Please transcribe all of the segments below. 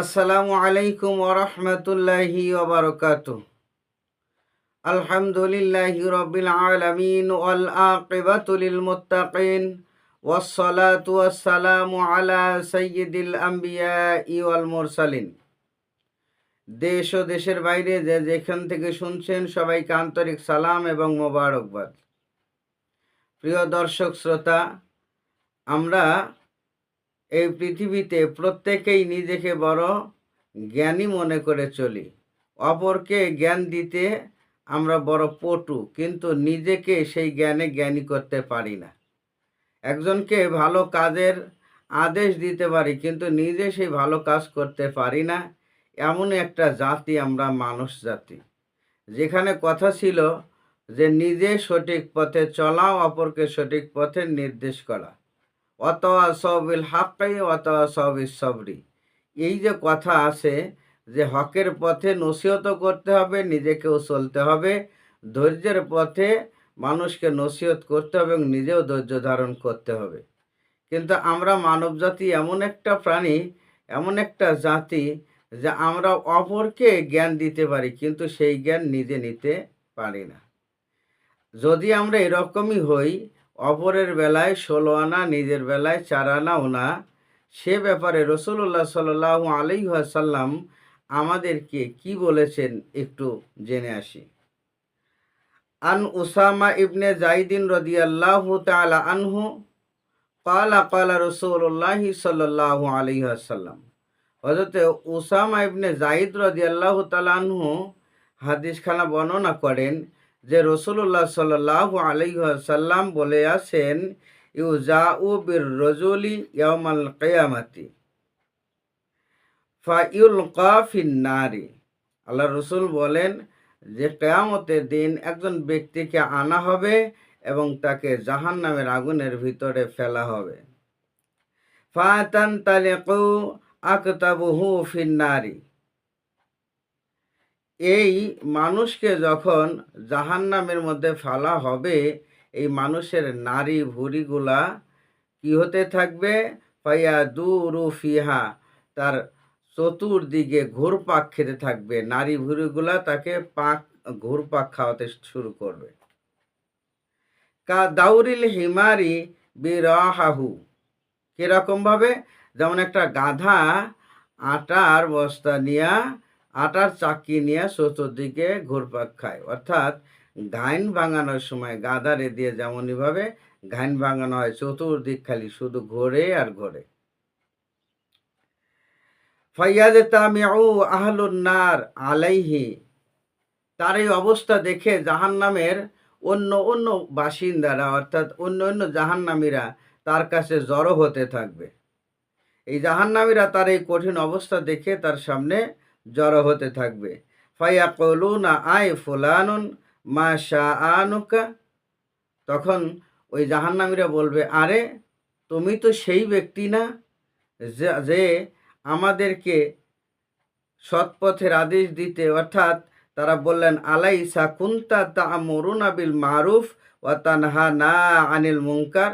আসসালামু আলাইকুম ওরহমতুল্লাহি ওবরকাত আলহামদুলিল্লাহি রবিল আলমিন ওয়াল আকিবাতুলিল মুত্তাকিন ওয়াসসালাতু ওয়াসসালামু আলা সাইয়্যিদিল আম্বিয়া ওয়াল মুরসালিন। দেশ ও দেশের বাইরে যে যেখান থেকে শুনছেন সবাইকে আন্তরিক সালাম এবং মোবারকবাদ। প্রিয় দর্শক, শ্রোতা, আমরা এই পৃথিবীতে প্রত্যেকেই নিজেকে বড় জ্ঞানী মনে করে চলি। অপরকে জ্ঞান দিতে আমরা বড় পটু, কিন্তু নিজেকে সেই জ্ঞানে জ্ঞানী করতে পারি না। একজনকে ভালো কাজের আদেশ দিতে পারি, কিন্তু নিজে সেই ভালো কাজ করতে পারি না। এমন একটা জাতি আমরা মানুষ জাতি। যেখানে কথা ছিল যে নিজে সঠিক পথে চলা অপরকে সঠিক পথে নির্দেশ করা। অতওয়া সবিল হাক্কাই অতওয়া সবিল সবরি। এই যে কথা আছে যে হকের পথে নসিহত করতে হবে, নিজেকেও চলতে হবে। ধৈর্যের পথে মানুষকে নসিহত করতে হবে এবং নিজেও ধৈর্য ধারণ করতে হবে। কিন্তু আমরা মানব জাতি এমন একটা প্রাণী, এমন একটা জাতি যে আমরা অপরকে জ্ঞান দিতে পারি, কিন্তু সেই জ্ঞান নিজে নিতে পারি না। যদি আমরা এরকমই হই অপরের বেলায় ষোলো আনা, নিজের বেলায় চার আনাও না। সে ব্যাপারে রসুল্লাহ সাল্লাহ আলাইসাল্লাম আমাদেরকে কি বলেছেন একটু জেনে আসি। আন উসামা ইবনে জাইদিন রদিয়াল্লাহু তাআলা আনহু কালা কালা রসুল্লাহ সাল্লাহ আলাইসাল্লাম হজরত উসামা ইবনে জাইদ রদিয়াল্লাহু আনহু হাদিসখানা বর্ণনা করেন যে রসুল্লাহ সাল্লাহ আলাইসাল্লাম বলে আছেন ইউ জা উ বীর রজলি ইয়ামাল কেয়ামাতি ফাইউল কাফিন নারী আল্লাহ রসুল বলেন যে কেয়ামতের দিন একজন ব্যক্তিকে আনা হবে এবং তাকে জাহান নামের আগুনের ভিতরে ফেলা হবে। ফাতান তালেকু আকতাবুহু ফিন্নারি। এই মানুষকে যখন জাহান্নামের মধ্যে ফেলা হবে, এই মানুষের নারী ভুড়িগুলা কি হতে থাকবে? পাইয়া দুরু ফিহা, তার চতুর্দিকে ঘুরপাক খেতে থাকবে। নারী ভুড়িগুলা তাকে পাক, ঘুরপাক খাওয়াতে শুরু করবে। কা দাউরিল হিমারি বিরাহাহু কিরকমভাবে যেমন একটা গাধা আটার বস্তা নিয়া আটার চাকি নিয়ে চতুর্দিকে ঘুরপাক খায়। অর্থাৎ ঘাইন ভাঙানোর সময় গাদারে দিয়ে যেমনইভাবে ঘাইন ভাঙানো হয় চতুর্দিক খালি শুধু ঘোরে আর ঘোরে। ফাইয়াদে তামিউ আহলুন্নার আলাইহি, তার এই অবস্থা দেখে জাহান নামের অন্য অন্য বাসিন্দারা, অর্থাৎ অন্য অন্য জাহান্নামীরা তার কাছে জড়ো হতে থাকবে। এই জাহান্নামীরা তার এই কঠিন অবস্থা দেখে তার সামনে জড়ো হতে থাকবে। ফাইয়া কলুনা আয় ফুলানুন, মা আনুকা তখন ওই জাহান্নামীরা বলবে, আরে, তুমি তো সেই ব্যক্তি না যে আমাদেরকে সৎপথের আদেশ দিতে। অর্থাৎ তারা বললেন, আলাইসা কুন্তা তা মরুনা বিল মারুফ ও তানহা না আনিল মুঙ্কার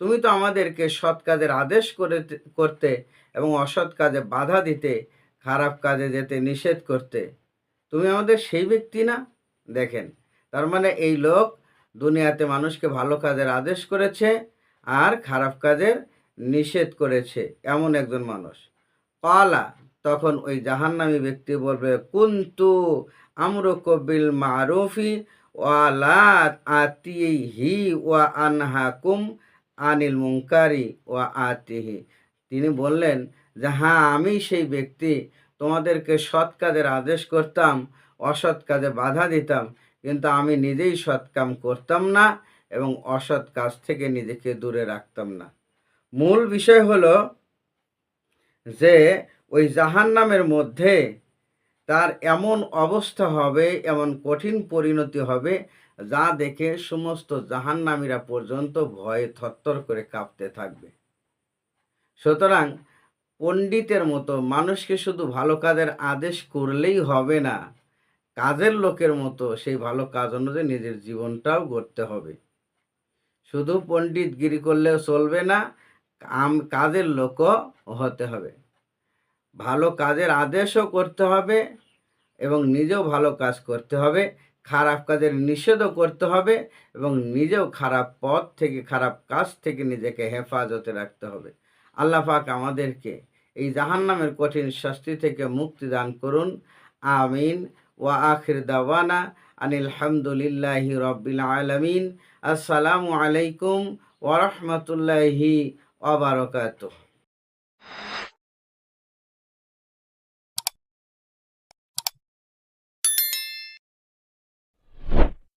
তুমি তো আমাদেরকে সৎ কাজের আদেশ করে, করতে এবং অসৎ কাজে বাধা দিতে খারাপ কাজে যেতে নিষেধ করতে। তুমি আমাদের সেই ব্যক্তি না? দেখেন, তার মানে এই লোক দুনিয়াতে মানুষকে ভালো কাজের আদেশ করেছে আর খারাপ কাজের নিষেধ করেছে, এমন একজন মানুষ। কলা তখন ওই জাহান্নামী ব্যক্তি বলবে, কুন্তু আমরু কবিল মারুফি আতি হি ওয়া আনহাকুম আনিল মুঙ্কারি ওয়া আতিহি। তিনি বললেন যে হ্যাঁ আমি সেই ব্যক্তি। তোমাদেরকে সৎ কাজের আদেশ করতাম, অসৎ কাজে বাধা দিতাম, কিন্তু আমি নিজেই সৎ কাম করতাম না এবং অসৎ কাজ থেকে নিজেকে দূরে রাখতাম না। মূল বিষয় হলো যে, ওই জাহান্নামের মধ্যে তার এমন অবস্থা হবে, এমন কঠিন পরিণতি হবে, যা দেখে সমস্ত জাহান্নামীরা পর্যন্ত ভয়ে থরথর করে কাঁপতে থাকবে। সুতরাং পণ্ডিতের মতো মানুষকে শুধু ভালো কাজের আদেশ করলেই হবে না, কাজের লোকের মতো সেই ভালো কাজ অনুযায়ী নিজের জীবনটাও গড়তে হবে। শুধু পণ্ডিতগিরি করলেও চলবে না কাজের লোকও হতে হবে। ভালো কাজের আদেশও করতে হবে এবং নিজেও ভালো কাজ করতে হবে, খারাপ কাজের নিষেধও করতে হবে এবং নিজেও খারাপ পথ থেকে, খারাপ কাজ থেকে নিজেকে হেফাজতে রাখতে হবে। আল্লাহ পাক আমাদেরকে এই জাহান্নামের কঠিন শাস্তি থেকে মুক্তি দান করুন। আমিন। ওয়া আখির দাওয়ানা আনিল হামদুলিল্লাহি রব্বিল আলামিন। আসসালামু আলাইকুম ওরহমতুল্লাহি রাহমাতুল্লাহি ওয়া বারাকাতুহু।